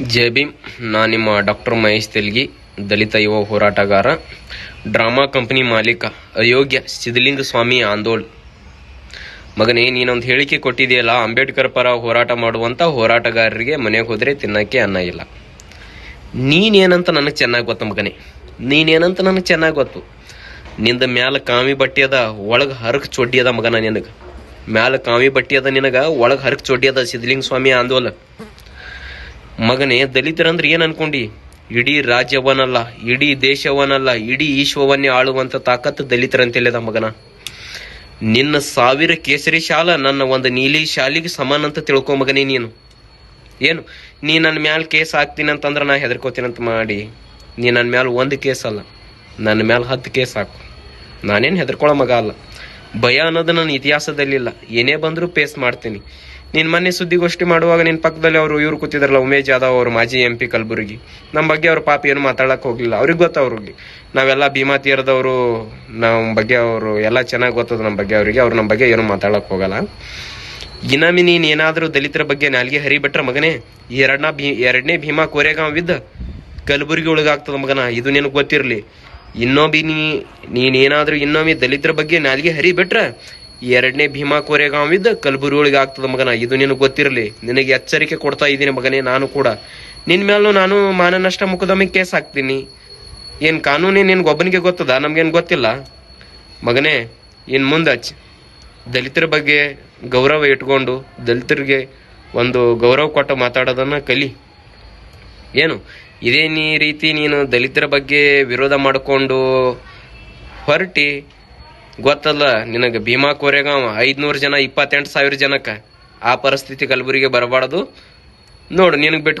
ಜೈ ಭೀಮ್, ನಾನು ನಿಮ್ಮ ಡಾಕ್ಟರ್ ಮಹೇಶ್ ತೆಲ್ಗಿ, ದಲಿತ ಯುವ ಹೋರಾಟಗಾರ, ಡ್ರಾಮಾ ಕಂಪನಿ ಮಾಲೀಕ, ಅಯೋಗ್ಯ ಸಿದ್ಧಲಿಂಗ ಸ್ವಾಮಿ ಆಂದೋಳ್ ಮಗನೇ, ನೀನೊಂದು ಹೇಳಿಕೆ ಕೊಟ್ಟಿದೆಯಲ್ಲ, ಅಂಬೇಡ್ಕರ್ ಪರ ಹೋರಾಟ ಮಾಡುವಂತ ಹೋರಾಟಗಾರರಿಗೆ ಮನೆಗೆ ಹೋದರೆ ತಿನ್ನಕ್ಕೆ ಅನ್ನ ಇಲ್ಲ. ನೀನೇನಂತ ನನಗೆ ಚೆನ್ನಾಗಿ ಗೊತ್ತು ಮಗನೇ. ನೀನೇನಂತ ನನಗೆ ಚೆನ್ನಾಗಿ ಗೊತ್ತು. ನಿಂದ ಮ್ಯಾಲ ಕಾಮಿ ಬಟ್ಟೆ ಅದ, ಒಳಗೆ ಹರಕ್ ಚೊಡ್ಡಿ ಅದ ಮಗನ ನಿನಗೆ. ಮ್ಯಾಲ ಕಾಮಿ ಬಟ್ಟೆ ಅದ ನಿನಗ, ಒಳಗೆ ಹರಕ್ ಚೊಡ್ಡಿ ಅದ ಸಿದ್ಧಲಿಂಗ ಸ್ವಾಮಿ ಆಂದೋಲ ಮಗನೇ ದಲಿತರಂದ್ರೆ ಏನ್ ಅನ್ಕೊಂಡಿ? ಇಡೀ ರಾಜ್ಯವನ್ನಲ್ಲ ಇಡೀ ದೇಶವನ್ನಲ್ಲ ಇಡೀ ಈಶ್ವವನ್ನೇ ಆಳುವಂತ ತಾಕತ್ತು ಹೇಳಿದ ಮಗನ. ನಿನ್ನ ಸಾವಿರ ಕೇಸರಿ ಶಾಲ ನನ್ನ ಒಂದು ನೀಲಿ ಶಾಲಿಗೆ ಸಮಾನ ಅಂತ ತಿಳ್ಕೊ ಮಗನೇ ನೀನು. ಏನು? ನೀ ನನ್ನ ಮ್ಯಾಲ ಕೇಸ್ ಹಾಕ್ತೀನಿ ಅಂತಂದ್ರೆ ನಾ ಹೆದರ್ಕೋತೀನಂತ ಮಾಡಿ. ನೀ ನನ್ನ ಮ್ಯಾಲ ಒಂದು ಕೇಸ್ ಅಲ್ಲ ನನ್ನ ಮ್ಯಾಲ ಹತ್ತು ಕೇಸ್ ಹಾಕು. ನಾನೇನು ಹೆದರ್ಕೊಳ್ಳೋ ಮಗ ಅಲ್ಲ. ಭಯ ಅನ್ನೋದು ನನ್ನ ಇತಿಹಾಸದಲ್ಲಿಲ್ಲ. ಏನೇ ಬಂದರೂ ಪೇಸ್ ಮಾಡ್ತೀನಿ. ನೀನು ಮೊನ್ನೆ ಸುದ್ದಿಗೋಷ್ಠಿ ಮಾಡುವಾಗ ನಿನ್ನ ಪಕ್ಕದಲ್ಲಿ ಅವರು ಇವ್ರು ಕೂತಿದ್ರಲ್ಲ, ಉಮೇಶ್ ಯಾದವ್ ಅವರು ಮಾಜಿ ಎಂ ಪಿ ಕಲಬುರಗಿ. ನಮ್ಮ ಬಗ್ಗೆ ಅವ್ರ ಪಾಪ ಏನು ಮಾತಾಡಕ್ಕೆ ಹೋಗಲಿಲ್ಲ. ಅವ್ರಿಗೆ ಗೊತ್ತ ಅವ್ರಿಗೆ. ನಾವೆಲ್ಲ ಭೀಮಾ ತೀರದವರು ನಮ್ಮ ಬಗ್ಗೆ ಅವರು ಎಲ್ಲ ಚೆನ್ನಾಗಿ ಗೊತ್ತದ ನಮ್ಮ ಬಗ್ಗೆ ಅವರಿಗೆ. ಅವ್ರು ನಮ್ಮ ಬಗ್ಗೆ ಏನು ಮಾತಾಡಕ್ಕೆ ಹೋಗಲ್ಲ. ಇನಾಮಿ ನೀನು ಏನಾದರೂ ದಲಿತರ ಬಗ್ಗೆ ನಾಲ್ಗೆ ಹರಿಬಿಟ್ರ ಮಗನೇ? ಎರಡನೇ ಭೀ, ಎರಡನೇ ಭೀಮಾ ಕೋರೆಗಾಂವ್ ಇದ್ದ ಕಲಬುರಗಿ ಒಳಗಾಗ್ತದ ಮಗನ? ಇದು ನಿನಗೆ ಗೊತ್ತಿರಲಿ. ಇನ್ನೊಬ್ಬಿ ನೀ ನೀನೇನಾದರೂ ಇನ್ನೊಮ್ಮೆ ದಲಿತರ ಬಗ್ಗೆ ನಾಲ್ಗೆ ಹರಿಬಿಟ್ರ ಎರಡನೇ ಭೀಮಾ ಕೋರೆಗಾಂವ್ ಇದ್ದ ಕಲಬುರಗಿ ಒಳಗೆ ಆಗ್ತದ ಮಗನ. ಇದು ನಿನಗೆ ಗೊತ್ತಿರಲಿ. ನಿನಗೆ ಎಚ್ಚರಿಕೆ ಕೊಡ್ತಾ ಇದ್ದೀನಿ ಮಗನೇ ನಾನು ಕೂಡ. ನಿನ್ ಮೇಲೂ ನಾನು ಮಾನನಷ್ಟ ಮುಖದೊಮ್ಮೆ ಕೇಸ್ ಹಾಕ್ತೀನಿ. ಏನು ಕಾನೂನೇ ನಿನ್ಗೆ ಒಬ್ಬನಿಗೆ ಗೊತ್ತದ? ನಮ್ಗೇನು ಗೊತ್ತಿಲ್ಲ. ಮಗನೇ, ಇನ್ ಮುಂದೆ ದಲಿತರ ಬಗ್ಗೆ ಗೌರವ ಇಟ್ಕೊಂಡು ದಲಿತರಿಗೆ ಒಂದು ಗೌರವ ಕೊಟ್ಟು ಮಾತಾಡೋದನ್ನ ಕಲಿ. ಏನು? ಇದೇ ನೀ ರೀತಿ ನೀನು ದಲಿತರ ಬಗ್ಗೆ ವಿರೋಧ ಮಾಡಿಕೊಂಡು ಹೊರಟಿ, ಗೊತ್ತಲ್ಲ, ನಿನಗೆ ಭೀಮಾ ಕೋರೆಗಾಂವ ಐದುನೂರು ಜನ, ಇಪ್ಪತ್ತೆಂಟು ಸಾವಿರ ಜನಕ್ಕೆ ಆ ಪರಿಸ್ಥಿತಿ ಕಲಬುರಿಗೆ ಬರಬಾರ್ದು. ನೋಡು, ನಿನಗೆ ಬಿಟ್ಟು